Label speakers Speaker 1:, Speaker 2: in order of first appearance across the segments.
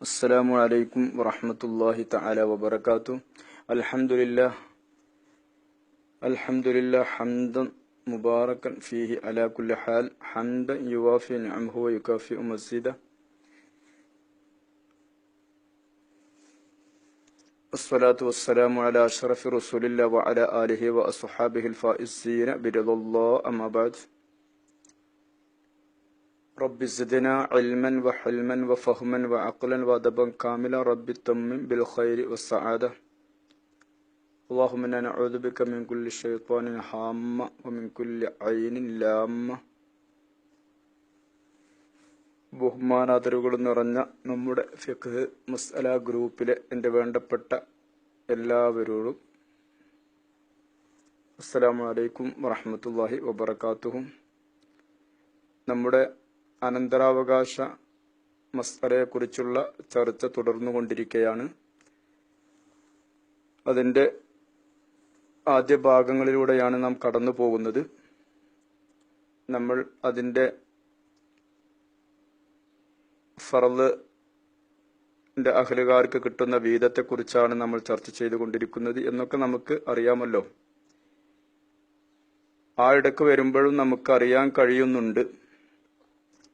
Speaker 1: السلام عليكم ورحمة الله تعالى وبركاته. الحمد لله الحمد لله حمدا مباركا فيه على كل حال. حمدا يوافي نعمه ويكافئ مزيده الصلاة والسلام على أشرف رسول الله وعلى آله وأصحابه الفائزين برضا الله. أما بعد رب زدنا علما وحلما وفهما وعقلا وأدبا كاملا رب تمم بالخير والسعادة اللهم إنا نعوذ بك من كل شيطان هامة ومن كل عين لامة ബഹുമാനാദരവുകൾ നിറഞ്ഞ നമ്മുടെ ഫിഖ് മസ്അല ഗ്രൂപ്പിലെ എൻ്റെ വേണ്ടപ്പെട്ട എല്ലാവരോടും അസ്സലാമു അലൈക്കും വറഹമത്തല്ലാഹി വബർക്കാത്തുഹും നമ്മുടെ അനന്തരാവകാശ മസ്അലയെക്കുറിച്ചുള്ള ചർച്ച തുടർന്നുകൊണ്ടിരിക്കുകയാണ് അതിന്റെ ആദ്യ ഭാഗങ്ങളിലൂടെയാണ് നാം കടന്നു പോകുന്നത്. നമ്മൾ അതിന്റെ ഫറലിന്റെ അഹലുകാർക്ക് കിട്ടുന്ന വീതത്തെക്കുറിച്ചാണ് നമ്മൾ ചർച്ച ചെയ്തുകൊണ്ടിരിക്കുന്നത് എന്നൊക്കെ നമുക്ക് അറിയാമല്ലോ. ആ ഇടയ്ക്ക് വരുമ്പോഴും നമുക്ക് അറിയാൻ കഴിയുന്നുണ്ട്.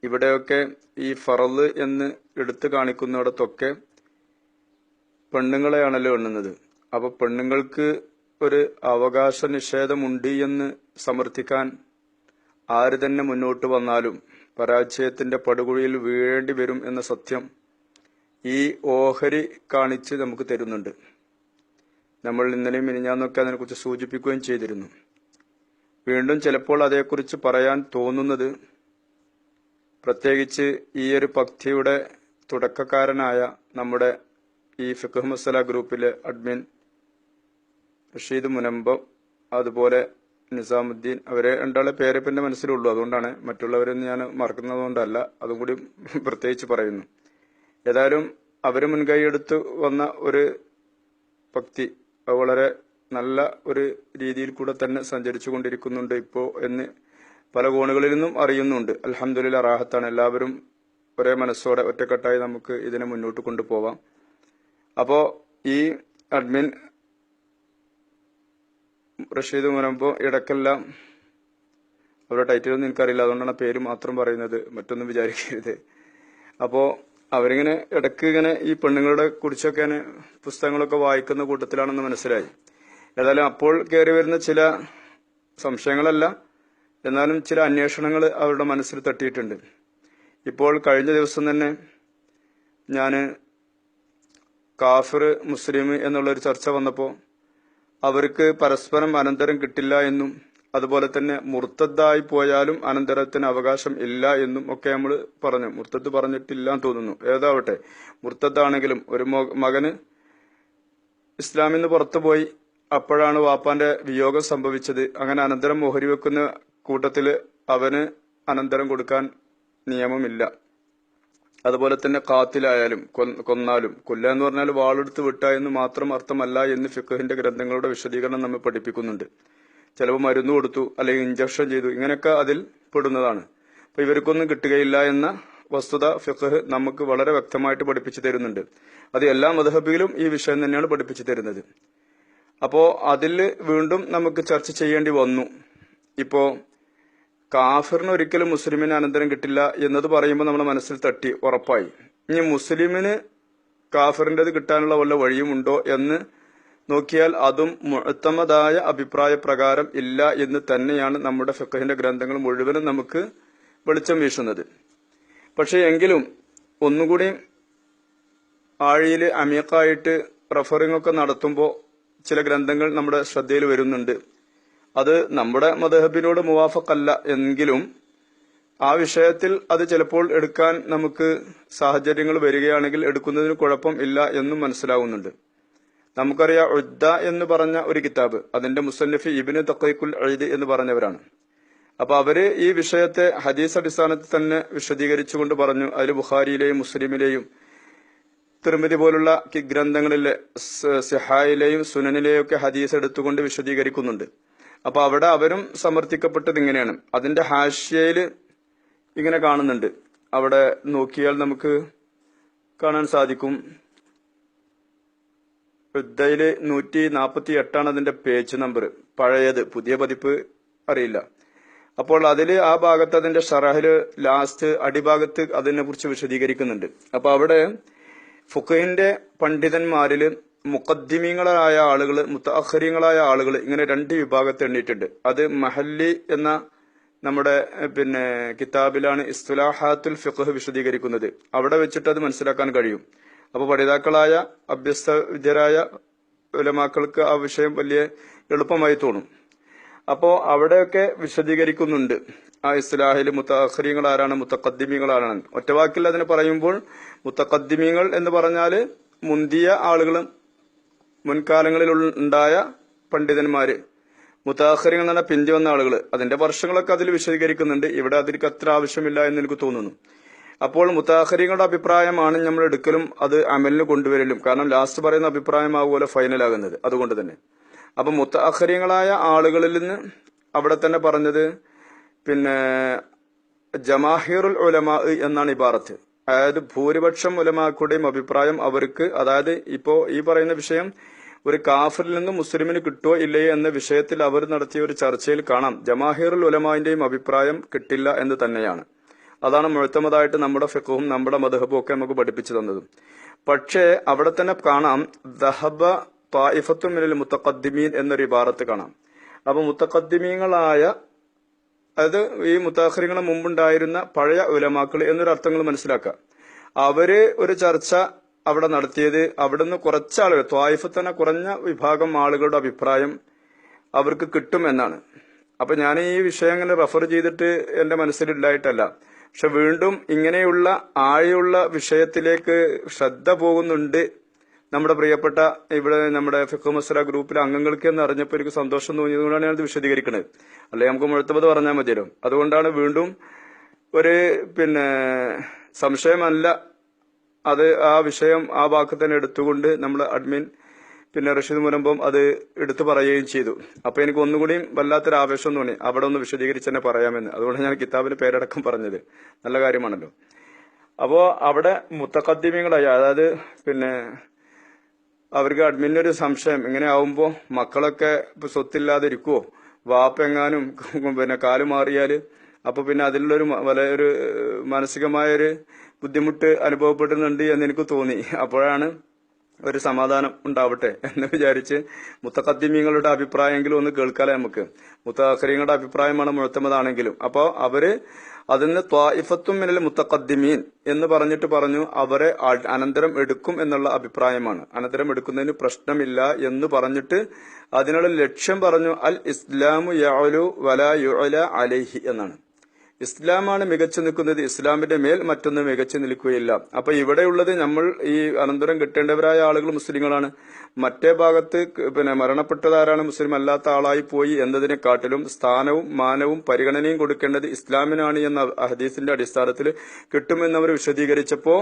Speaker 1: ഇവിടെയൊക്കെ ഈ ഫറൽ എന്ന് എടുത്തു കാണിക്കുന്നിടത്തൊക്കെ പെണ്ണുങ്ങളെയാണല്ലോ എണ്ണുന്നത്. അപ്പൊ പെണ്ണുങ്ങൾക്ക് ഒരു അവകാശ നിഷേധമുണ്ട് എന്ന് സമർത്ഥിക്കാൻ ആര് തന്നെ മുന്നോട്ട് വന്നാലും പരാജയത്തിന്റെ പടുകുഴിയിൽ വീഴേണ്ടി വരും എന്ന സത്യം ഈ ഓഹരി കാണിച്ച് നമുക്ക് തരുന്നുണ്ട്. നമ്മൾ ഇന്നലെയും മിനിഞ്ഞാന്നൊക്കെ അതിനെക്കുറിച്ച് സൂചിപ്പിക്കുകയും ചെയ്തിരുന്നു. വീണ്ടും ചിലപ്പോൾ അതേക്കുറിച്ച് പറയാൻ തോന്നുന്നത് പ്രത്യേകിച്ച് ഈ ഒരു പക്തിയുടെ തുടക്കക്കാരനായ നമ്മുടെ ഈ ഫിഖ് മസല ഗ്രൂപ്പിലെ അഡ്മിൻ റഷീദ് മുനമ്പം അതുപോലെ നിസാമുദ്ദീൻ അവരെ രണ്ടാളെ പേരെ പിന്നെ മനസ്സിലുള്ളൂ. അതുകൊണ്ടാണ് മറ്റുള്ളവരൊന്നും ഞാൻ മറക്കുന്നതുകൊണ്ടല്ല അതും കൂടി പ്രത്യേകിച്ച് പറയുന്നു. ഏതായാലും അവർ മുൻകൈയെടുത്ത് വന്ന ഒരു ഭക്തി വളരെ നല്ല ഒരു രീതിയിൽ കൂടെ തന്നെ സഞ്ചരിച്ചു കൊണ്ടിരിക്കുന്നുണ്ട് ഇപ്പോ എന്ന് പല കോണുകളിൽ നിന്നും അറിയുന്നുണ്ട്. അലഹമുല്ല റാഹത്താണ്. എല്ലാവരും ഒരേ മനസ്സോടെ ഒറ്റക്കെട്ടായി നമുക്ക് ഇതിനെ മുന്നോട്ട് കൊണ്ടുപോവാം. അപ്പോ ഈ അഡ്മിൻ റഷീദ് മുനമ്പോ ഇടക്കെല്ലാം അവരുടെ ടൈറ്റിൽ ടൈറ്റിലൊന്നും എനിക്കറിയില്ല. അതുകൊണ്ടാണ് പേര് മാത്രം പറയുന്നത്. മറ്റൊന്നും വിചാരിക്കരുത്. അപ്പോ അവരിങ്ങനെ ഇടയ്ക്ക് ഇങ്ങനെ ഈ പെണ്ണുങ്ങളുടെ കുറിച്ചൊക്കെ പുസ്തകങ്ങളൊക്കെ വായിക്കുന്ന കൂട്ടത്തിലാണെന്ന് മനസ്സിലായി. ഏതായാലും അപ്പോൾ കയറി വരുന്ന ചില സംശയങ്ങളല്ല. എന്നാലും ചില അന്വേഷണങ്ങൾ അവരുടെ മനസ്സിൽ തട്ടിയിട്ടുണ്ട്. ഇപ്പോൾ കഴിഞ്ഞ ദിവസം തന്നെ ഞാൻ കാഫിർ മുസ്ലിം എന്നുള്ളൊരു ചർച്ച വന്നപ്പോൾ അവർക്ക് പരസ്പരം അനന്തരം കിട്ടില്ല എന്നും അതുപോലെ തന്നെ മുർത്തദ്ദായി പോയാലും അനന്തരത്തിന് അവകാശം ഇല്ല എന്നും ഒക്കെ നമ്മൾ പറഞ്ഞു. മുർത്തദ് പറഞ്ഞിട്ടില്ല എന്ന് തോന്നുന്നു. ഏതാവട്ടെ മുർത്തദ്ദാണെങ്കിലും ഒരു മകന് ഇസ്ലാമിൽ നിന്ന് പുറത്തുപോയി അപ്പോഴാണ് വാപ്പാന്റെ വിയോഗം സംഭവിച്ചത്. അങ്ങനെ അനന്തരം മോഹരി വെക്കുന്ന കൂട്ടത്തിൽ അവന് അനന്തരം കൊടുക്കാൻ നിയമമില്ല. അതുപോലെ തന്നെ കാത്തിലായാലും കൊന്നാലും. കൊല്ല എന്ന് പറഞ്ഞാൽ വാളെടുത്ത് വിട്ട എന്ന് മാത്രം അർത്ഥമല്ല എന്ന് ഫിഖഹിന്റെ ഗ്രന്ഥങ്ങളുടെ വിശദീകരണം നമ്മെ പഠിപ്പിക്കുന്നുണ്ട്. ചിലപ്പോൾ മരുന്ന് കൊടുത്തു അല്ലെങ്കിൽ ഇഞ്ചക്ഷൻ ചെയ്തു ഇങ്ങനെയൊക്കെ അതിൽ പെടുന്നതാണ്. അപ്പൊ ഇവർക്കൊന്നും കിട്ടുകയില്ല എന്ന വസ്തുത ഫിഖഹ് നമുക്ക് വളരെ വ്യക്തമായിട്ട് പഠിപ്പിച്ചു തരുന്നുണ്ട്. അത് എല്ലാ മധഹബിയിലും ഈ വിഷയം തന്നെയാണ് പഠിപ്പിച്ചു തരുന്നത്. അപ്പോ അതിൽ വീണ്ടും നമുക്ക് ചർച്ച ചെയ്യേണ്ടി വന്നു. ഇപ്പോ കാഫിറിന് ഒരിക്കലും മുസ്ലിമിന് അനന്തരം കിട്ടില്ല എന്നത് പറയുമ്പോൾ നമ്മുടെ മനസ്സിൽ തട്ടി ഉറപ്പായി. ഇനി മുസ്ലിമിന് കാഫിറിന്റെത് കിട്ടാനുള്ള വല്ല വഴിയുമുണ്ടോ എന്ന് നോക്കിയാൽ അതും മുഴുത്തമതായ അഭിപ്രായ പ്രകാരം ഇല്ല എന്ന് തന്നെയാണ് നമ്മുടെ ഫിഖഹിന്റെ ഗ്രന്ഥങ്ങൾ മുഴുവനും നമുക്ക് വെളിച്ചം വീശുന്നത്. പക്ഷേ എങ്കിലും ഒന്നുകൂടി ആഴിയിൽ അമീക്കായിട്ട് റഫറിംഗ് ഒക്കെ നടത്തുമ്പോൾ ചില ഗ്രന്ഥങ്ങൾ നമ്മുടെ ശ്രദ്ധയിൽ വരുന്നുണ്ട്. അത് നമ്മുടെ മദഹബിനോട് മുവാഫക്കല്ല എങ്കിലും ആ വിഷയത്തിൽ അത് ചിലപ്പോൾ എടുക്കാൻ നമുക്ക് സാഹചര്യങ്ങൾ വരികയാണെങ്കിൽ എടുക്കുന്നതിന് കുഴപ്പം ഇല്ല എന്നും മനസ്സിലാവുന്നുണ്ട്. നമുക്കറിയാം ഉദ്ദ എന്ന് പറഞ്ഞ ഒരു കിതാബ് അതിന്റെ മുസന്നഫി ഇബിന് തക്കൈക്കുൽ എഴുതി എന്ന് പറഞ്ഞവരാണ്. അപ്പൊ അവർ ഈ വിഷയത്തെ ഹദീസ് അടിസ്ഥാനത്തിൽ തന്നെ വിശദീകരിച്ചുകൊണ്ട് പറഞ്ഞു. അതിൽ ബുഖാരിയിലെയും മുസ്ലിമിലെയും തിരുമതി പോലുള്ള ഗ്രന്ഥങ്ങളിലെ സിഹായിലെയും സുനനിലെയും ഒക്കെ ഹദീസ് എടുത്തുകൊണ്ട് വിശദീകരിക്കുന്നുണ്ട്. അപ്പൊ അവിടെ അവരും സമർത്ഥിക്കപ്പെട്ടത് ഇങ്ങനെയാണ്. അതിന്റെ ഹാഷ്യയിൽ ഇങ്ങനെ കാണുന്നുണ്ട്. അവിടെ നോക്കിയാൽ നമുക്ക് കാണാൻ സാധിക്കും. വൃദ്ധയിൽ നൂറ്റി നാൽപ്പത്തി എട്ടാണ് അതിന്റെ പേജ് നമ്പർ പഴയത് പുതിയ പതിപ്പ് അറിയില്ല. അപ്പോൾ അതിൽ ആ ഭാഗത്ത് അതിന്റെ ഷറാഹിൽ ലാസ്റ്റ് അടിഭാഗത്ത് അതിനെ കുറിച്ച് വിശദീകരിക്കുന്നുണ്ട്. അപ്പൊ അവിടെ ഫുഖിന്റെ പണ്ഡിതന്മാരിൽ മുഖദ്ദിമീങ്ങളായ ആളുകൾ മുത്തഅഹരിങ്ങളായ ആളുകൾ ഇങ്ങനെ രണ്ട് വിഭാഗത്തെ എണ്ണിയിട്ടുണ്ട്. അത് മഹല്ലി എന്ന നമ്മുടെ പിന്നെ കിതാബിലാണ് ഇസ്തുലാഹാത്തുൽ ഫിഖ് വിശദീകരിക്കുന്നത്. അവിടെ വെച്ചിട്ട് അത് മനസ്സിലാക്കാൻ കഴിയും. അപ്പോൾ പഠിതാക്കളായ അഭ്യസ്ത വിദ്യരായ ഉലമാക്കൾക്ക് ആ വിഷയം വലിയ എളുപ്പമായി തോന്നും. അപ്പോൾ അവിടെയൊക്കെ വിശദീകരിക്കുന്നുണ്ട്. ആ ഇസ്ലാഹിൽ മുത്തഖരീങ്ങൾ ആരാണ് മുത്തഖദ്ദിമീങ്ങൾ ആരാണ്? ഒറ്റവാക്കിൽ അതിന് പറയുമ്പോൾ മുത്തഖദ്ദിമീങ്ങൾ എന്ന് പറഞ്ഞാൽ മുന്തിയ ആളുകളും മുൻകാലങ്ങളിൽ ഉണ്ടായ പണ്ഡിതന്മാര് മുത്താഖരികൾ എന്ന് പിന്തി വന്ന ആളുകൾ അതിന്റെ വർഷങ്ങളൊക്കെ അതിൽ വിശദീകരിക്കുന്നുണ്ട്. ഇവിടെ അതിലേക്ക് അത്ര ആവശ്യമില്ല എന്ന് എനിക്ക് തോന്നുന്നു. അപ്പോൾ മുത്താഖരികളുടെ അഭിപ്രായമാണ് നമ്മൾ എടുക്കലും അത് അമലിന് കൊണ്ടുവരലും. കാരണം ലാസ്റ്റ് പറയുന്ന അഭിപ്രായമാകുമല്ലോ ഫൈനലാകുന്നത് അതുകൊണ്ട് തന്നെ. അപ്പൊ മുത്താഖര്യങ്ങളായ ആളുകളിൽ നിന്ന് അവിടെ തന്നെ പറഞ്ഞത് പിന്നെ ജമാഹിറുൽ ഉലമാ എന്നാണ് ഇബാറത്ത്. അതായത് ഭൂരിപക്ഷം ഉലമാക്കളുടെയും അഭിപ്രായം അവർക്ക് അതായത് ഇപ്പോ ഈ പറയുന്ന വിഷയം ഒരു കാഫറിൽ നിന്ന് മുസ്ലിമിന് കിട്ടുമോ ഇല്ലയോ എന്ന വിഷയത്തിൽ അവർ നടത്തിയ ഒരു ചർച്ചയിൽ കാണാം. ജമാഹിറുൽ ഉലമാന്റെയും അഭിപ്രായം കിട്ടില്ല എന്ന് തന്നെയാണ്. അതാണ് മുഴുത്തമതായിട്ട് നമ്മുടെ ഫിഖും നമ്മുടെ മധുഹബും ഒക്കെ നമുക്ക് പഠിപ്പിച്ചു തന്നതും. പക്ഷേ അവിടെ തന്നെ കാണാം ദഹബ തായിഫത്തു മിനൽ മുത്തഖദ്ദിമീൻ എന്നൊരു ഇബാറത്ത് കാണാം. അപ്പൊ മുത്തഖദ്ദിമീങ്ങളായ അതായത് ഈ മുത്താഖരിങ്ങളെ മുമ്പുണ്ടായിരുന്ന പഴയ ഉലമാക്കൾ എന്നൊരു അർത്ഥങ്ങൾ മനസ്സിലാക്കുക. അവർ ഒരു ചർച്ച അവിടെ നടത്തിയത് അവിടുന്ന് കുറച്ചാളുകൾ ത്വായിഫ് തന്നെ കുറഞ്ഞ വിഭാഗം ആളുകളുടെ അഭിപ്രായം അവർക്ക് കിട്ടും എന്നാണ് അപ്പൊ ഞാൻ ഈ വിഷയം അങ്ങനെ റെഫർ ചെയ്തിട്ട് എന്റെ മനസ്സിലുണ്ടായിട്ടല്ല പക്ഷെ വീണ്ടും ഇങ്ങനെയുള്ള ആഴയുള്ള വിഷയത്തിലേക്ക് ശ്രദ്ധ പോകുന്നുണ്ട് നമ്മുടെ പ്രിയപ്പെട്ട ഇവിടെ നമ്മുടെ ഫിഖ് മസ്ര ഗ്രൂപ്പിലെ അംഗങ്ങൾക്ക് എന്ന് അറിഞ്ഞപ്പോൾ എനിക്ക് സന്തോഷം തോന്നിയതുകൊണ്ടാണ് ഞാനത് വിശദീകരിക്കുന്നത് അല്ലെ നമുക്ക് മുഴത്തപത് പറഞ്ഞാൽ മതിയല്ലോ. അതുകൊണ്ടാണ് വീണ്ടും ഒരു പിന്നെ സംശയമല്ല അത് ആ വിഷയം ആ വാക്ക് തന്നെ എടുത്തുകൊണ്ട് നമ്മൾ അഡ്മിൻ പിന്നെ റഷീദ് മുരമ്പം അത് എടുത്തു പറയുകയും ചെയ്തു. അപ്പൊ എനിക്ക് ഒന്നുകൂടിയും വല്ലാത്തൊരു ആവേശം തോന്നി. അവിടെ ഒന്ന് വിശദീകരിച്ച് തന്നെ പറയാമെന്ന്. അതുകൊണ്ട് ഞാൻ കിതാബിന് പേരടക്കം പറഞ്ഞത്. നല്ല കാര്യമാണല്ലോ. അപ്പോ അവിടെ മുത്തക്കദ്യമീങ്ങളായി അതായത് പിന്നെ അവർക്ക് അഡ്മിനൊരു സംശയം ഇങ്ങനെ ആവുമ്പോ മക്കളൊക്കെ ഇപ്പൊ സ്വത്തില്ലാതെ ഇരിക്കുവോ വാപ്പെങ്ങാനും പിന്നെ കാലു മാറിയാൽ അപ്പൊ പിന്നെ അതിലുള്ളൊരു വലിയൊരു ഏഹ്, മാനസികമായൊരു ബുദ്ധിമുട്ട് അനുഭവപ്പെടുന്നുണ്ട് എന്ന് എനിക്ക് തോന്നി. അപ്പോഴാണ് ഒരു സമാധാനം ഉണ്ടാവട്ടെ എന്ന് വിചാരിച്ച് മുത്തഖദ്ദിമീങ്ങളുടെ അഭിപ്രായമെങ്കിലും ഒന്ന് കേൾക്കാലേ നമുക്ക്. മുത്തഖരീങ്ങളുടെ അഭിപ്രായമാണ് മുഴത്തമതാണെങ്കിലും. അപ്പോൾ അവർ അതിന് ത്വായിഫത്തും മിനൽ മുത്തഖദ്ദിമീൻ എന്ന് പറഞ്ഞിട്ട് പറഞ്ഞു അവരെ അനന്തരം എടുക്കും എന്നുള്ള അഭിപ്രായമാണ്. അനന്തരം എടുക്കുന്നതിന് പ്രശ്നമില്ല എന്ന് പറഞ്ഞിട്ട് അതിനുള്ള ലക്ഷ്യം പറഞ്ഞു അൽ ഇസ്ലാമു യാലു വലാ യുല അലൈഹി എന്നാണ്. ഇസ്ലാമാണ് മികച്ചു നിൽക്കുന്നത്. ഇസ്ലാമിന്റെ മേൽ മറ്റൊന്ന് മികച്ചു നിൽക്കുകയില്ല. അപ്പൊ ഇവിടെയുള്ളത് നമ്മൾ ഈ അനന്തരം കിട്ടേണ്ടവരായ ആളുകൾ മുസ്ലിങ്ങളാണ്. മറ്റേ ഭാഗത്ത് പിന്നെ മരണപ്പെട്ടതാരാണ് മുസ്ലിം അല്ലാത്ത ആളായി പോയി എന്നതിനെക്കാട്ടിലും സ്ഥാനവും മാനവും പരിഗണനയും കൊടുക്കേണ്ടത് ഇസ്ലാമിനാണ് എന്ന ഹദീസിന്റെ അടിസ്ഥാനത്തിൽ കിട്ടുമെന്നവർ വിശദീകരിച്ചപ്പോൾ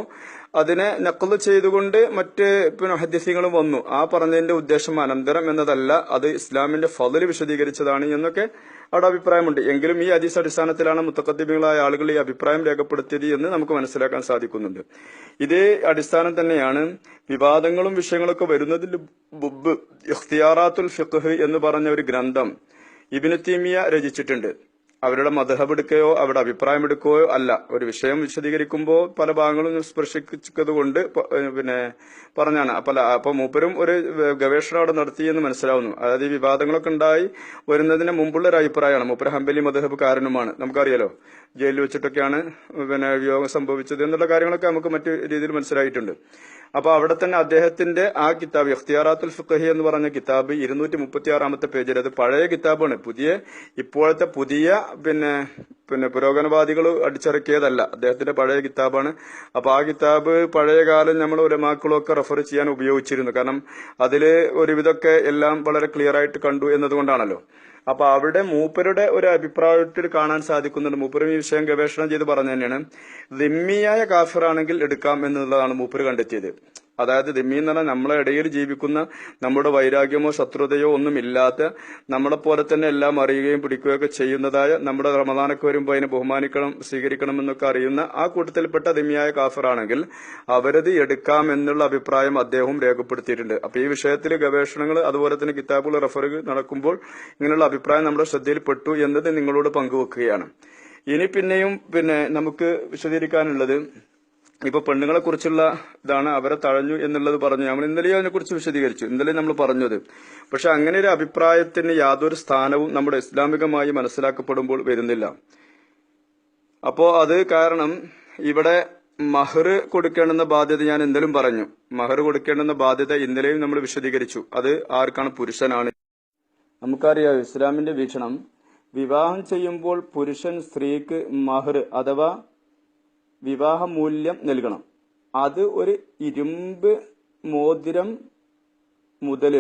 Speaker 1: അതിനെ നക്കൽ ചെയ്തുകൊണ്ട് മറ്റ് പിന്നെ ഹദീസികളും വന്നു. ആ പറഞ്ഞതിന്റെ ഉദ്ദേശം അനന്തരം എന്നതല്ല അത് ഇസ്ലാമിന്റെ ഫതിൽ വിശദീകരിച്ചതാണ് എന്നൊക്കെ അവിടെ അഭിപ്രായമുണ്ട്. എങ്കിലും ഈ ഹദീസ് അടിസ്ഥാനത്തിലാണ് മുത്തക്കദ്ദിമികളായ ആളുകൾ ഈ അഭിപ്രായം രേഖപ്പെടുത്തിയത് എന്ന് നമുക്ക് മനസ്സിലാക്കാൻ സാധിക്കുന്നുണ്ട്. ഇതേ അടിസ്ഥാനം തന്നെയാണ് വിവാദങ്ങളും വിഷയങ്ങളൊക്കെ വരുന്നതിന് മുമ്പ് ഇഖ്തിയാറാത്തുൽ ഫിഖ് എന്ന് പറഞ്ഞ ഒരു ഗ്രന്ഥം ഇബ്നു തീമിയ രചിച്ചിട്ടുണ്ട്. അവരുടെ മതഹബെടുക്കുകയോ അവരുടെ അഭിപ്രായം എടുക്കുകയോ അല്ല. ഒരു വിഷയം വിശദീകരിക്കുമ്പോൾ പല ഭാഗങ്ങളും സ്പർശിച്ചത് കൊണ്ട് പിന്നെ പറഞ്ഞാണ്. അപ്പൊ ല- അപ്പൊ മൂപ്പരും ഒരു ഗവേഷണം അവിടെ നടത്തി എന്ന് മനസ്സിലാവുന്നു. അതായത് ഈ വിവാദങ്ങളൊക്കെ ഉണ്ടായി വരുന്നതിന് മുമ്പുള്ള ഒരു അഭിപ്രായമാണ്. മൂപ്പര് ഹംബലി മധഹബ് കാരനുമാണ്. നമുക്കറിയാലോ ജയിലിൽ വെച്ചിട്ടൊക്കെയാണ് പിന്നെ വിയോഗം സംഭവിച്ചത് എന്നുള്ള കാര്യങ്ങളൊക്കെ നമുക്ക് മറ്റു രീതിയിൽ മനസ്സിലായിട്ടുണ്ട്. അപ്പൊ അവിടെ തന്നെ അദ്ദേഹത്തിന്റെ ആ കിതാബ് ഇഖ്തിയാറാത്തുൽ ഫിഖഹി എന്ന് പറഞ്ഞ കിതാബ് ഇരുന്നൂറ്റി മുപ്പത്തി ആറാമത്തെ പേജിൽ. അത് പഴയ കിതാബാണ്. പുതിയ ഇപ്പോഴത്തെ പുതിയ പിന്നെ പിന്നെ പുരോഗമനവാദികൾ അടിച്ചിറക്കിയതല്ല. അദ്ദേഹത്തിന്റെ പഴയ കിതാബാണ്. അപ്പൊ ആ കിതാബ് പഴയ കാലം നമ്മൾ ഉലമാക്കളും ഒക്കെ റെഫർ ചെയ്യാൻ ഉപയോഗിച്ചിരുന്നു. കാരണം അതിൽ ഒരുവിധമൊക്കെ എല്ലാം വളരെ ക്ലിയർ ആയിട്ട് കണ്ടു എന്നതുകൊണ്ടാണല്ലോ. അപ്പൊ അവിടെ മൂപ്പരുടെ ഒരു അഭിപ്രായത്തിൽ കാണാൻ സാധിക്കുന്നുണ്ട് മൂപ്പരും ഈ വിഷയം ഗവേഷണം ചെയ്ത് പറഞ്ഞു തന്നെയാണ്. ദിമ്മിയായ കാഫിറാണെങ്കിൽ എടുക്കാം എന്നുള്ളതാണ് മൂപ്പര് കണ്ടെത്തിയത്. അതായത് ദിമ്മി എന്ന് പറഞ്ഞാൽ നമ്മളെ ഇടയിൽ ജീവിക്കുന്ന നമ്മുടെ വൈരാഗ്യമോ ശത്രുതയോ ഒന്നും ഇല്ലാത്ത നമ്മളെ പോലെ തന്നെ എല്ലാം അറിയുകയും പിടിക്കുകയൊക്കെ ചെയ്യുന്നതായ നമ്മുടെ റമദാനൊക്കെ വരുമ്പോൾ അതിനെ ബഹുമാനിക്കണം സ്വീകരിക്കണം എന്നൊക്കെ അറിയുന്ന ആ കൂട്ടത്തിൽപ്പെട്ട ദിമ്മിയായ കാഫറാണെങ്കിൽ അവരത് എടുക്കാം എന്നുള്ള അഭിപ്രായം അദ്ദേഹം രേഖപ്പെടുത്തിയിട്ടുണ്ട്. അപ്പൊ ഈ വിഷയത്തിൽ ഗവേഷണങ്ങൾ അതുപോലെ തന്നെ കിതാബുകൾ റഫർ നടക്കുമ്പോൾ ഇങ്ങനെയുള്ള അഭിപ്രായം നമ്മുടെ ശ്രദ്ധയിൽപ്പെട്ടു എന്നത് നിങ്ങളോട് പങ്കുവെക്കുകയാണ്. ഇനി പിന്നെയും പിന്നെ നമുക്ക് വിശദീകരിക്കാനുള്ളത് ഇപ്പൊ പെണ്ണുങ്ങളെ കുറിച്ചുള്ള ഇതാണ് അവരെ തഴഞ്ഞു എന്നുള്ളത് പറഞ്ഞു. നമ്മൾ ഇന്നലെയും അതിനെക്കുറിച്ച് വിശദീകരിച്ചു. ഇന്നലെ നമ്മൾ പറഞ്ഞത്. പക്ഷെ അങ്ങനെ ഒരു അഭിപ്രായത്തിന് യാതൊരു സ്ഥാനവും നമ്മുടെ ഇസ്ലാമികമായി മനസ്സിലാക്കപ്പെടുമ്പോൾ വരുന്നില്ല. അപ്പോ അത് കാരണം ഇവിടെ മഹർ കൊടുക്കേണ്ടുന്ന ബാധ്യത ഞാൻ എന്തെങ്കിലും പറഞ്ഞു. മഹർ കൊടുക്കേണ്ടുന്ന ബാധ്യത ഇന്നലെയും നമ്മൾ വിശദീകരിച്ചു. അത് ആർക്കാണ്? പുരുഷനാണ്. നമുക്കറിയാം ഇസ്ലാമിന്റെ വീക്ഷണം. വിവാഹം ചെയ്യുമ്പോൾ പുരുഷൻ സ്ത്രീക്ക് മഹർ അഥവാ വിവാഹ മൂല്യം നൽകണം. അത് ഒരു ഇരുമ്പ് മോതിരം മുതൽ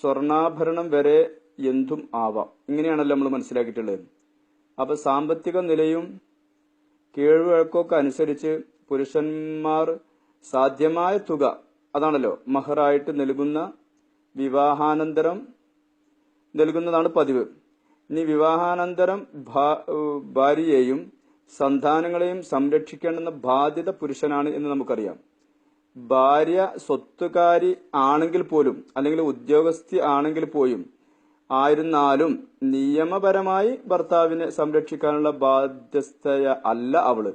Speaker 1: സ്വർണാഭരണം വരെ എന്തും ആവാം. ഇങ്ങനെയാണല്ലോ നമ്മൾ മനസ്സിലാക്കിയിട്ടുള്ളത്. അപ്പൊ സാമ്പത്തിക നിലയും കീഴ്വഴക്കൊക്കെ അനുസരിച്ച് പുരുഷന്മാർ സാധ്യമായ തുക അതാണല്ലോ മഹറായിട്ട് നൽകുന്ന വിവാഹാനന്തരം നൽകുന്നതാണ് പതിവ്. ഇനി വിവാഹാനന്തരം ഭാര്യയെയും സന്താനങ്ങളെയും സംരക്ഷിക്കേണ്ടുന്ന ബാധ്യത പുരുഷനാണ് എന്ന് നമുക്കറിയാം. ഭാര്യ സ്വത്തുകാരി ആണെങ്കിൽ പോലും അല്ലെങ്കിൽ ഉദ്യോഗസ്ഥി ആണെങ്കിൽ പോലും ആയിരുന്നാലും നിയമപരമായി ഭർത്താവിനെ സംരക്ഷിക്കാനുള്ള ബാധ്യസ്ഥയ അല്ല അവൾ.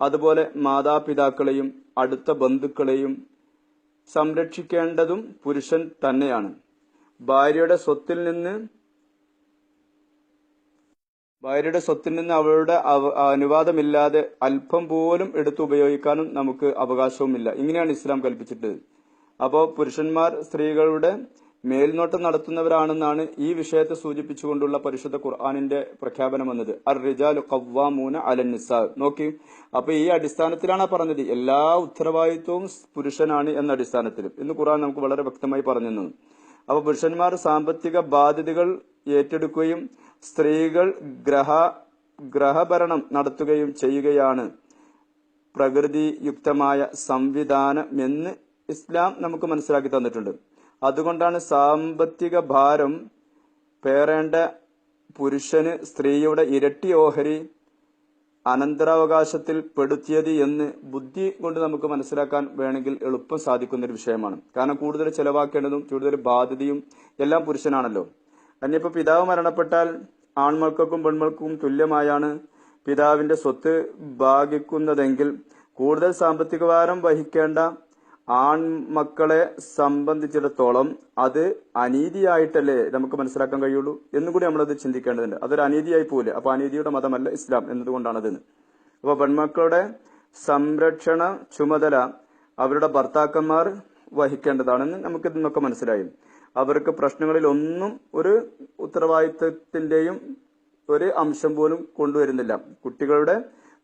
Speaker 1: അതുപോലെ മാതാപിതാക്കളെയും അടുത്ത ബന്ധുക്കളെയും സംരക്ഷിക്കേണ്ടതും പുരുഷൻ തന്നെയാണ്. ഭാര്യയുടെ സ്വത്തിൽ നിന്ന് ഭാര്യയുടെ സ്വത്തിൽ നിന്ന് അവളുടെ അവ- അനുവാദമില്ലാതെ അല്പം പോലും എടുത്തു ഉപയോഗിക്കാനും നമുക്ക് അവകാശവുമില്ല. ഇങ്ങനെയാണ് ഇസ്ലാം കൽപ്പിച്ചിട്ടുള്ളത് അപ്പോൾ പുരുഷന്മാർ സ്ത്രീകളുടെ മേൽനോട്ടം നടത്തുന്നവരാണെന്നാണ് ഈ വിഷയത്തെ സൂചിപ്പിച്ചുകൊണ്ടുള്ള പരിശുദ്ധ ഖുർആാനിന്റെ പ്രഖ്യാപനം വന്നത്. അർ റിജാലു കവ്വാമൂന അലൻ നിസാ നോക്കി. അപ്പൊ ഈ അടിസ്ഥാനത്തിലാണ് പറഞ്ഞത്. എല്ലാ ഉത്തരവാദിത്വവും പുരുഷനാണ് എന്ന അടിസ്ഥാനത്തിൽ ഇന്ന് ഖുർആൻ നമുക്ക് വളരെ വ്യക്തമായി പറഞ്ഞു അപ്പൊ പുരുഷന്മാർ സാമ്പത്തിക ബാധ്യതകൾ ഏറ്റെടുക്കുകയും സ്ത്രീകൾ ഗ്രഹ ഗ്രഹഭരണം നടത്തുകയും ചെയ്യുകയാണ്. പ്രകൃതി യുക്തമായ സംവിധാനം എന്ന് ഇസ്ലാം നമുക്ക് മനസ്സിലാക്കി തന്നിട്ടുണ്ട്. അതുകൊണ്ടാണ് സാമ്പത്തിക ഭാരം പേറേണ്ട പുരുഷന് സ്ത്രീയുടെ ഇരട്ടി ഓഹരി അനന്തരാവകാശത്തിൽ പെടുത്തിയത് എന്ന് ബുദ്ധി കൊണ്ട് നമുക്ക് മനസ്സിലാക്കാൻ വേണമെങ്കിൽ എളുപ്പം സാധിക്കുന്ന ഒരു വിഷയമാണ്. കാരണം കൂടുതൽ ചെലവാക്കേണ്ടതും കൂടുതൽ ബാധ്യതയും എല്ലാം പുരുഷനാണല്ലോ. അന്യപ്പോ പിതാവ് മരണപ്പെട്ടാൽ ആൺമക്കൾക്കും പെൺമക്കൾക്കും തുല്യമായാണ്. പിതാവിന്റെ സ്വത്ത് ഭാഗിക്കുന്നതെങ്കിൽ കൂടുതൽ സാമ്പത്തിക ഭാരം വഹിക്കേണ്ട ആൺമക്കളെ സംബന്ധിച്ചിടത്തോളം അത് അനീതിയായിട്ടല്ലേ നമുക്ക് മനസ്സിലാക്കാൻ കഴിയുള്ളൂ എന്നും കൂടി നമ്മളത് ചിന്തിക്കേണ്ടതുണ്ട്. അതൊരു അനീതിയായി പോലെ അപ്പൊ അനീതിയുടെ മതമല്ല ഇസ്ലാം എന്നതുകൊണ്ടാണതെന്ന് അപ്പോൾ പെൺമക്കളുടെ സംരക്ഷണ ചുമതല അവരുടെ ഭർത്താക്കന്മാർ വഹിക്കേണ്ടതാണെന്ന് നമുക്ക് ഇതിന്നൊക്കെ മനസ്സിലായി. അവർക്ക് പ്രശ്നങ്ങളിൽ ഒന്നും ഒരു ഉത്തരവാദിത്വത്തിന്റെയും ഒരു അംശം പോലും കൊണ്ടുവരുന്നില്ല. കുട്ടികളുടെ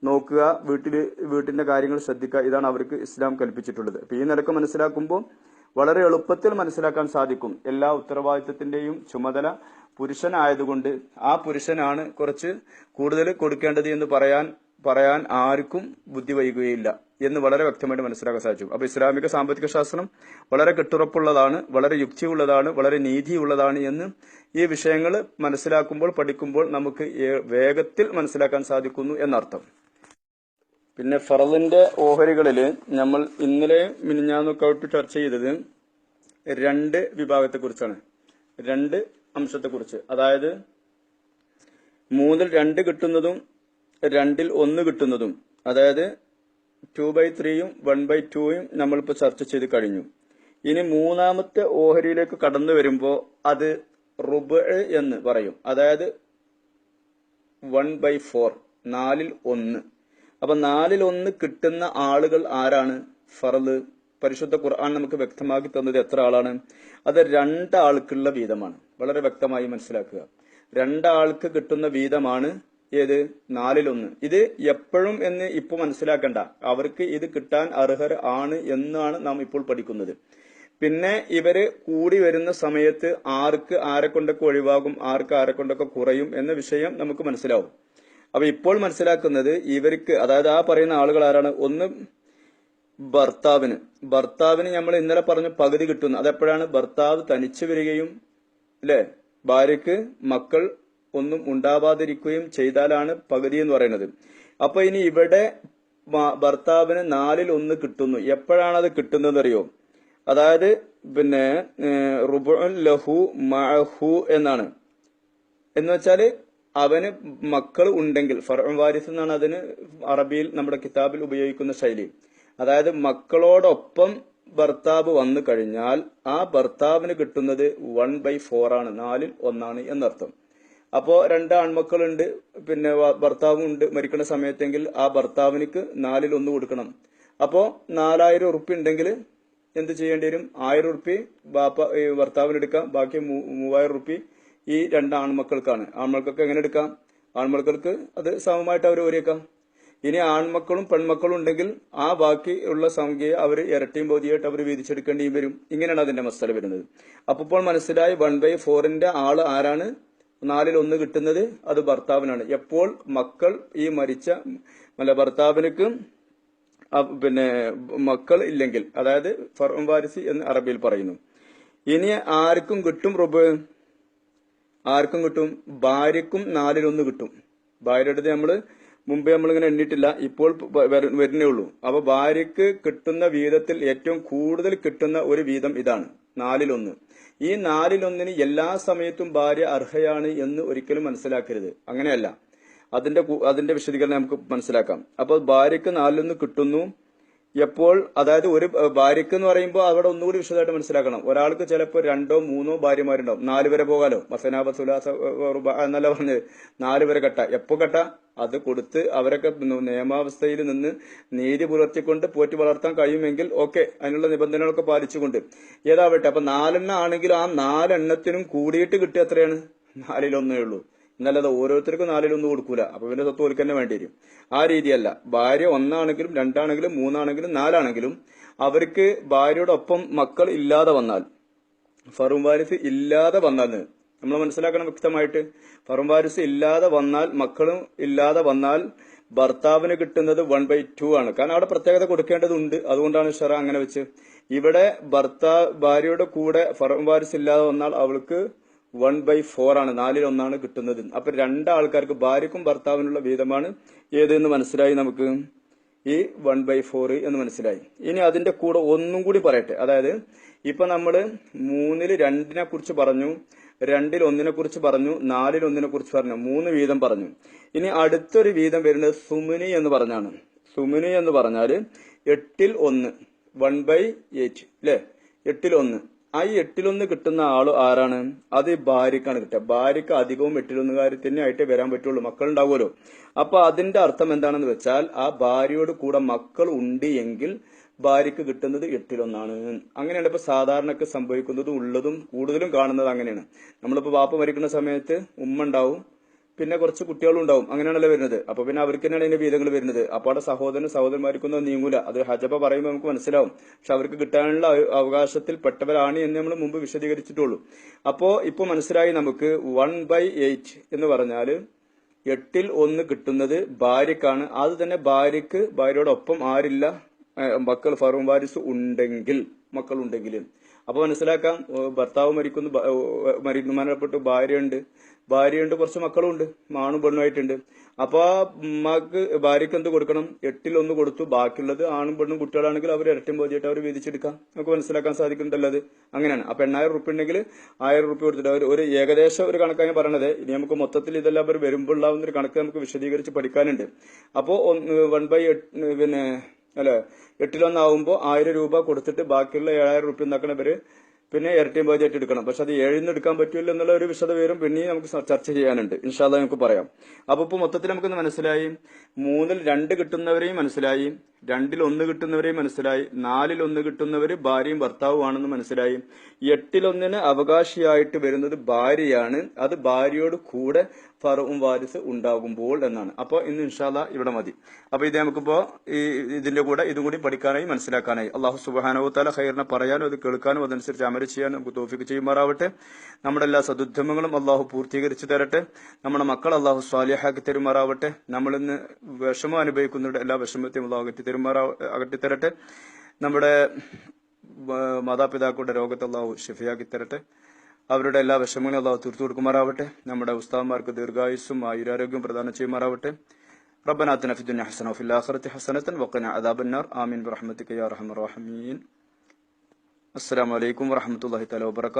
Speaker 1: നോക്കുക വീട്ടിൽ വീട്ടിന്റെ കാര്യങ്ങൾ ശ്രദ്ധിക്കുക ഇതാണ് അവർക്ക് ഇസ്ലാം കൽപ്പിച്ചിട്ടുള്ളത്. ഈ നിലയ്ക്ക് മനസ്സിലാക്കുമ്പോൾ വളരെ എളുപ്പത്തിൽ മനസ്സിലാക്കാൻ സാധിക്കും. എല്ലാ ഉത്തരവാദിത്വത്തിന്റെയും ചുമതല പുരുഷനായതുകൊണ്ട് ആ പുരുഷനാണ് കുറച്ച് കൂടുതൽ കൊടുക്കേണ്ടത് എന്ന് പറയാൻ പറയാൻ ആർക്കും ബുദ്ധി വൈകുകയില്ല എന്ന് വളരെ വ്യക്തമായിട്ട് മനസ്സിലാക്കാൻ സാധിച്ചു. അപ്പൊ ഇസ്ലാമിക സാമ്പത്തിക ശാസ്ത്രം വളരെ കെട്ടുറപ്പുള്ളതാണ് വളരെ യുക്തിയുള്ളതാണ് വളരെ നീതിയുള്ളതാണ് എന്ന് ഈ വിഷയങ്ങൾ മനസ്സിലാക്കുമ്പോൾ പഠിക്കുമ്പോൾ നമുക്ക് വേഗത്തിൽ മനസ്സിലാക്കാൻ സാധിക്കുന്നു എന്നർത്ഥം. പിന്നെ ഫറലിന്റെ ഓഹരികളിൽ നമ്മൾ ഇന്നലെ മിനിഞ്ഞാന്നൊക്കെ ചർച്ച ചെയ്തത് രണ്ട് വിഭാഗത്തെക്കുറിച്ചാണ്. രണ്ട് അംശത്തെക്കുറിച്ച്. അതായത് മൂന്നിൽ രണ്ട് കിട്ടുന്നതും രണ്ടിൽ ഒന്ന് കിട്ടുന്നതും അതായത് ടു ബൈ ത്രീയും വൺ ബൈ ടൂയും നമ്മളിപ്പോൾ ചർച്ച ചെയ്ത് കഴിഞ്ഞു. ഇനി മൂന്നാമത്തെ ഓഹരിയിലേക്ക് കടന്നു വരുമ്പോൾ അത് റുബ് എന്ന് പറയും. അതായത് വൺ ബൈ ഫോർ നാലിൽ ഒന്ന്. അപ്പൊ നാലിൽ ഒന്ന് കിട്ടുന്ന ആളുകൾ ആരാണ്? ഫറദ് പരിശുദ്ധ ഖുർആൻ നമുക്ക് വ്യക്തമാക്കി തന്നത് എത്ര ആളാണ്? അത് രണ്ടാൾക്കുള്ള വീതമാണ്. വളരെ വ്യക്തമായി മനസ്സിലാക്കുക. രണ്ടാൾക്ക് കിട്ടുന്ന വീതമാണ് ഏത്? നാലിലൊന്ന്. ഇത് എപ്പോഴും എന്ന് ഇപ്പൊ മനസ്സിലാക്കണ്ട. അവർക്ക് ഇത് കിട്ടാൻ അർഹർ ആണ് എന്നാണ് നാം ഇപ്പോൾ പഠിക്കുന്നത്. പിന്നെ ഇവർ കൂടി വരുന്ന സമയത്ത് ആർക്ക് ആരെ കൊണ്ടൊക്കെ ഒഴിവാകും ആർക്ക് ആരെ കൊണ്ടൊക്കെ കുറയും എന്ന വിഷയം നമുക്ക് മനസ്സിലാവും. അപ്പൊ ഇപ്പോൾ മനസ്സിലാക്കുന്നത് ഇവർക്ക് അതായത് ആ പറയുന്ന ആളുകൾ ആരാണ്? ഒന്ന് ഭർത്താവിന്. ഭർത്താവിന് നമ്മൾ ഇന്നലെ പറഞ്ഞു പകുതി കിട്ടുന്നു. അതെപ്പോഴാണ്? ഭർത്താവ് തനിച്ചു വരികയും അല്ലെ? ഭാര്യക്ക് മക്കൾ ഒന്നും ഉണ്ടാവാതിരിക്കുകയും ചെയ്താലാണ് പകുതി എന്ന് പറയുന്നത്. അപ്പൊ ഇനി ഇവിടെ ഭർത്താവിന് നാലിൽ ഒന്ന് കിട്ടുന്നു. എപ്പോഴാണ് അത് കിട്ടുന്നത് അറിയോ അതായത് പിന്നെ റുബുൽ ലഹു മഹു എന്നാണ്. എന്ന് വെച്ചാൽ അവന് മക്കൾ ഉണ്ടെങ്കിൽ ഫറോൺ വാരിസ് എന്നാണ് അതിന് അറബിയിൽ നമ്മുടെ കിതാബിൽ ഉപയോഗിക്കുന്ന ശൈലി. അതായത് മക്കളോടൊപ്പം ഭർത്താവ് വന്നു കഴിഞ്ഞാൽ ആ ഭർത്താവിന് കിട്ടുന്നത് വൺ ബൈ ഫോർ ആണ് നാലിൽ ഒന്നാണ് എന്നർത്ഥം. അപ്പോ രണ്ട് ആൺമക്കളുണ്ട് പിന്നെ ഭർത്താവും ഉണ്ട് മരിക്കുന്ന സമയത്തെങ്കിൽ ആ ഭർത്താവിനിക്ക് നാലിൽ ഒന്ന് കൊടുക്കണം. അപ്പോ നാലായിരം ഉറുപ്പ്യ ഉണ്ടെങ്കിൽ എന്ത് ചെയ്യേണ്ടി വരും? ആയിരം ഉറുപ്പ്യ ബാപ്പ ഈ ഭർത്താവിന് എടുക്കാം. ബാക്കി മൂവായിരം ഉറുപ്പ്യ ഈ രണ്ട് ആൺമക്കൾക്കാണ്. ആൺമക്കൾക്ക് എങ്ങനെ എടുക്കാം? ആൺമക്കൾക്ക് അത് സമമായിട്ട് അവർ ഓരേക്കാം ഇനി ആൺമക്കളും പെൺമക്കളും ഉണ്ടെങ്കിൽ ആ ബാക്കി ഉള്ള സംഖ്യയെ അവർ ഇരട്ടിയും ബോധിയായിട്ട് അവർ വീതിച്ചെടുക്കേണ്ടിയും വരും. ഇങ്ങനെയാണ് അതിന്റെ മസ്തല വരുന്നത്. അപ്പോൾ മനസ്സിലായി വൺ ബൈ ഫോറിന്റെ ആൾ ആരാണ്? നാലിൽ ഒന്ന് കിട്ടുന്നത് അത് ഭർത്താവിനാണ്. എപ്പോൾ മക്കൾ ഈ മരിച്ച മല ഭർത്താവിനക്ക് പിന്നെ മക്കൾ ഇല്ലെങ്കിൽ അതായത് ഫർം വാരിസി എന്ന് അറബിയിൽ പറയുന്നു. ഇനി ആർക്കും കിട്ടും റുബ് ആർക്കും കിട്ടും? ഭാര്യക്കും നാലിലൊന്ന് കിട്ടും. ഭാര്യയുടെ നമ്മൾ മുമ്പേ നമ്മളിങ്ങനെ എണ്ണിട്ടില്ല ഇപ്പോൾ വരുന്നേ ഉള്ളൂ. അപ്പൊ ഭാര്യക്ക് കിട്ടുന്ന വീതത്തിൽ ഏറ്റവും കൂടുതൽ കിട്ടുന്ന ഒരു വീതം ഇതാണ്. നാലിലൊന്ന്. ഈ നാലിലൊന്നിന് എല്ലാ സമയത്തും ഭാര്യ അർഹയാണ് എന്ന് ഒരിക്കലും മനസ്സിലാക്കരുത്. അങ്ങനെയല്ല. അതിന്റെ അതിന്റെ വിശദീകരണം നമുക്ക് മനസ്സിലാക്കാം. അപ്പോൾ ഭാര്യക്ക് നാലിലൊന്ന് കിട്ടുന്നു എപ്പോൾ അതായത് ഒരു ഭാര്യക്ക് എന്ന് പറയുമ്പോൾ അവിടെ ഒന്നുകൂടി വിശദമായിട്ട് മനസ്സിലാക്കണം. ഒരാൾക്ക് ചിലപ്പോൾ രണ്ടോ മൂന്നോ ഭാര്യമാരുണ്ടാവും. നാല് വരെ പോകാലോ. മസനാബ സുലാസ എന്നല്ല പറഞ്ഞത്. നാല് വരെ കെട്ട. എപ്പോ കെട്ട? അത് കൊടുത്ത് അവരൊക്കെ നിയമാവസ്ഥയിൽ നിന്ന് നീതി പുലർത്തിക്കൊണ്ട് പോറ്റി വളർത്താൻ കഴിയുമെങ്കിൽ ഓക്കെ അതിനുള്ള നിബന്ധനകളൊക്കെ പാലിച്ചുകൊണ്ട്. ഏതാവട്ടെ അപ്പൊ നാലെണ്ണ ആണെങ്കിൽ ആ നാലെണ്ണത്തിനും കൂടിയിട്ട് കിട്ടുക എത്രയാണ്? നാലിലൊന്നേ ഉള്ളൂ. എന്നല്ലാതെ ഓരോരുത്തർക്കും നാലിലൊന്നും കൊടുക്കൂല. അപ്പൊ പിന്നെ സ്വത്ത് ഓൽക്ക് തന്നെ വേണ്ടി വരും. ആ രീതിയല്ല. ഭാര്യ ഒന്നാണെങ്കിലും രണ്ടാണെങ്കിലും മൂന്നാണെങ്കിലും നാലാണെങ്കിലും അവർക്ക് ഭാര്യയോടൊപ്പം മക്കൾ ഇല്ലാതെ വന്നാൽ ഫറും വാരിസ് ഇല്ലാതെ വന്നാൽ നമ്മൾ മനസ്സിലാക്കണം വ്യക്തമായിട്ട്. ഫറും വാരിസ് ഇല്ലാതെ വന്നാൽ മക്കളും ഇല്ലാതെ വന്നാൽ ഭർത്താവിന് കിട്ടുന്നത് വൺ ബൈ ടു ആണ്. കാരണം അവിടെ പ്രത്യേകത കൊടുക്കേണ്ടതുണ്ട്. അതുകൊണ്ടാണ് ഷറ അങ്ങനെ വെച്ച്. ഇവിടെ ഭർത്താവ് ഭാര്യയുടെ കൂടെ ഫറും വാരിസ് ഇല്ലാതെ വന്നാൽ അവൾക്ക് വൺ ബൈ ഫോർ ആണ് നാലിൽ ഒന്നാണ് കിട്ടുന്നത്. അപ്പൊ രണ്ടാൾക്കാർക്ക് ഭാര്യക്കും ഭർത്താവിനുള്ള വീതമാണ് ഏതെന്ന് മനസ്സിലായി നമുക്ക്? ഈ വൺ ബൈ ഫോർ എന്ന് മനസ്സിലായി. ഇനി അതിന്റെ കൂടെ ഒന്നും കൂടി പറയട്ടെ. അതായത് ഇപ്പൊ നമ്മൾ മൂന്നിൽ രണ്ടിനെ കുറിച്ച് പറഞ്ഞു രണ്ടിൽ ഒന്നിനെ കുറിച്ച് പറഞ്ഞു നാലിൽ ഒന്നിനെ കുറിച്ച് പറഞ്ഞു മൂന്ന് വീതം പറഞ്ഞു. ഇനി അടുത്തൊരു വീതം വരുന്നത് സുമിനി എന്ന് പറഞ്ഞാണ്. സുമിനി എന്ന് പറഞ്ഞാൽ എട്ടിൽ ഒന്ന് വൺ ബൈ എയ്റ്റ് അല്ലെ എട്ടിൽ ഒന്ന്. ആ എട്ടിലൊന്ന് കിട്ടുന്ന ആൾ ആരാണ്? അത് ഭാര്യക്കാണ് കിട്ടുക. ഭാര്യക്ക് അധികവും എട്ടിലൊന്നുകാരി തന്നെ ആയിട്ട് വരാൻ പറ്റുള്ളൂ. മക്കൾ ഉണ്ടാവുമല്ലോ അപ്പൊ അതിന്റെ അർത്ഥം എന്താണെന്ന് വെച്ചാൽ ആ ഭാര്യയോട് കൂടെ മക്കൾ ഉണ്ട് എങ്കിൽ ഭാര്യക്ക് കിട്ടുന്നത് എട്ടിലൊന്നാണ്. അങ്ങനെയാണ് ഇപ്പൊ സാധാരണക്ക് സംഭവിക്കുന്നതും ഉള്ളതും കൂടുതലും കാണുന്നത് അങ്ങനെയാണ്. നമ്മളിപ്പോ വാപ്പ മരിക്കുന്ന സമയത്ത് ഉമ്മ ഉണ്ടാവും. പിന്നെ കുറച്ച് കുട്ടികളും ഉണ്ടാവും. അങ്ങനെയാണല്ലോ വരുന്നത്. അപ്പൊ പിന്നെ അവർക്ക് തന്നെയാണ് അതിന്റെ വീതങ്ങൾ വരുന്നത്. അപ്പൊ അവിടെ സഹോദരനും സഹോദരന്മാർക്കൊന്നും നീങ്ങൂല. അത് ഹജബ പറയുമ്പോൾ നമുക്ക് മനസ്സിലാവും. പക്ഷെ അവർക്ക് കിട്ടാനുള്ള അവ- അവകാശത്തിൽ പെട്ടവരാണ് എന്ന് നമ്മൾ മുമ്പ് വിശദീകരിച്ചിട്ടുള്ളൂ. അപ്പോ ഇപ്പൊ മനസ്സിലായി നമുക്ക് വൺ ബൈ എയ്റ്റ് എന്ന് പറഞ്ഞാൽ എട്ടിൽ ഒന്ന് കിട്ടുന്നത് ഭാര്യക്കാണ്. അത് തന്നെ ഭാര്യക്ക് ഭാര്യയോടൊപ്പം ആരില്ല. മക്കൾ ഫറൂം വാരിസ് ഉണ്ടെങ്കിൽ മക്കൾ ഉണ്ടെങ്കിൽ അപ്പൊ മനസ്സിലാക്കാം ഭർത്താവ് മരിക്കുന്നു മരണപ്പെട്ടു ഭാര്യയുണ്ട്. ഭാര്യയുണ്ട് കുറച്ച് മക്കളുണ്ട് ആണും പെണ്ണുമായിട്ടുണ്ട് അപ്പൊ ഉമ്മാക്ക് ഭാര്യക്ക് എന്ത് കൊടുക്കണം? എട്ടിൽ ഒന്ന് കൊടുത്തു. ബാക്കിയുള്ളത് ആണും പെണ്ണും കുട്ടികളാണെങ്കിൽ അവർ ഇരട്ടും പോയിട്ട് അവർ വീതിച്ചെടുക്കാം നമുക്ക് മനസ്സിലാക്കാൻ സാധിക്കുന്നുണ്ടല്ലത് അങ്ങനെയാണ്. അപ്പൊ എണ്ണായിരം റുപ്യ ഉണ്ടെങ്കിൽ ആയിരം റുപ്യ കൊടുത്തിട്ട് അവർ ഒരു ഏകദേശം ഒരു കണക്കാണ് പറയണത്. ഇനി നമുക്ക് മൊത്തത്തിൽ ഇതെല്ലാം അവർ വരുമ്പോൾ ഉണ്ടാവുന്ന ഒരു കണക്ക് നമുക്ക് വിശദീകരിച്ച് പഠിക്കാനുണ്ട്. അപ്പോ വൺ ബൈ പിന്നെ അല്ലെ എട്ടിലൊന്നാവുമ്പോ ആയിരം രൂപ കൊടുത്തിട്ട് ബാക്കിയുള്ള ഏഴായിരം റുപ്യ ഉണ്ടാക്കണവര് പിന്നെ ഇരട്ടി ബജറ്റ് എടുക്കണം. പക്ഷെ അത് ഏഴിന്ന് എടുക്കാൻ പറ്റില്ല എന്നുള്ള ഒരു വിശദ വിവരം പിന്നെയും നമുക്ക് ചർച്ച ചെയ്യാനുണ്ട്. ഇൻഷാല്ല നമുക്ക് പറയാം. അപ്പൊ ഇപ്പൊ മൊത്തത്തിൽ നമുക്കൊന്ന് മനസ്സിലായി. മൂന്നിൽ രണ്ട് കിട്ടുന്നവരെയും മനസ്സിലായി. രണ്ടിൽ ഒന്ന് കിട്ടുന്നവരെയും മനസ്സിലായി. നാലിൽ ഒന്ന് കിട്ടുന്നവർ ഭാര്യയും ഭർത്താവുമാണെന്ന് മനസ്സിലായി. എട്ടിലൊന്നിന് അവകാശിയായിട്ട് വരുന്നത് ഭാര്യയാണ്. അത് ഭാര്യയോട് കൂടെ ഫറവും വാരിസ് ഉണ്ടാകുമ്പോൾ എന്നാണ്. അപ്പോൾ ഇന്ന് ഇൻഷാല്ല ഇവിടെ മതി. അപ്പൊ ഇത് നമുക്കിപ്പോ ഈ ഇതിന്റെ കൂടെ ഇതും കൂടി പഠിക്കാനായി മനസ്സിലാക്കാനായി. അള്ളാഹു സുബാനോ തല ഹൈറിനെ പറയാനും അത് കേൾക്കാനും അതനുസരിച്ച് അമര ചെയ്യാനും നമുക്ക് തോഫിക്ക് ചെയ്യുമാറാവട്ടെ. നമ്മുടെ എല്ലാ സദുദ്ധമങ്ങളും അള്ളാഹു പൂർത്തീകരിച്ചു തരട്ടെ. നമ്മുടെ മക്കൾ അള്ളാഹു സ്വാലിഹാക്കി തരുമാറാവട്ടെ. നമ്മൾ ഇന്ന് വിഷമം അനുഭവിക്കുന്നവരുടെ എല്ലാ വിഷമത്തെയും അള്ളാഹു അകറ്റി തരുമാറാ അകറ്റി തരട്ടെ. നമ്മുടെ മാതാപിതാക്കളുടെ രോഗത്തെ അള്ളാഹു ഷിഫിയാക്കി തരട്ടെ. അവരുടെ എല്ലാ വിഷമങ്ങളും അള്ളാഹു തീർത്തു കൊടുക്കുമാറാവട്ടെ നമ്മുടെ ഉസ്താദ്മാർക്ക് ദീർഘായുസ്സും ആയുരാരോഗ്യം പ്രദാനം ചെയ്യുമാറാവട്ടെ ربنا اتنا في الدنيا حسنه وفي الاخره حسنه وقنا عذاب النار امين برحمتك يا ارحم الراحمين السلام عليكم ورحمه الله تعالى وبركاته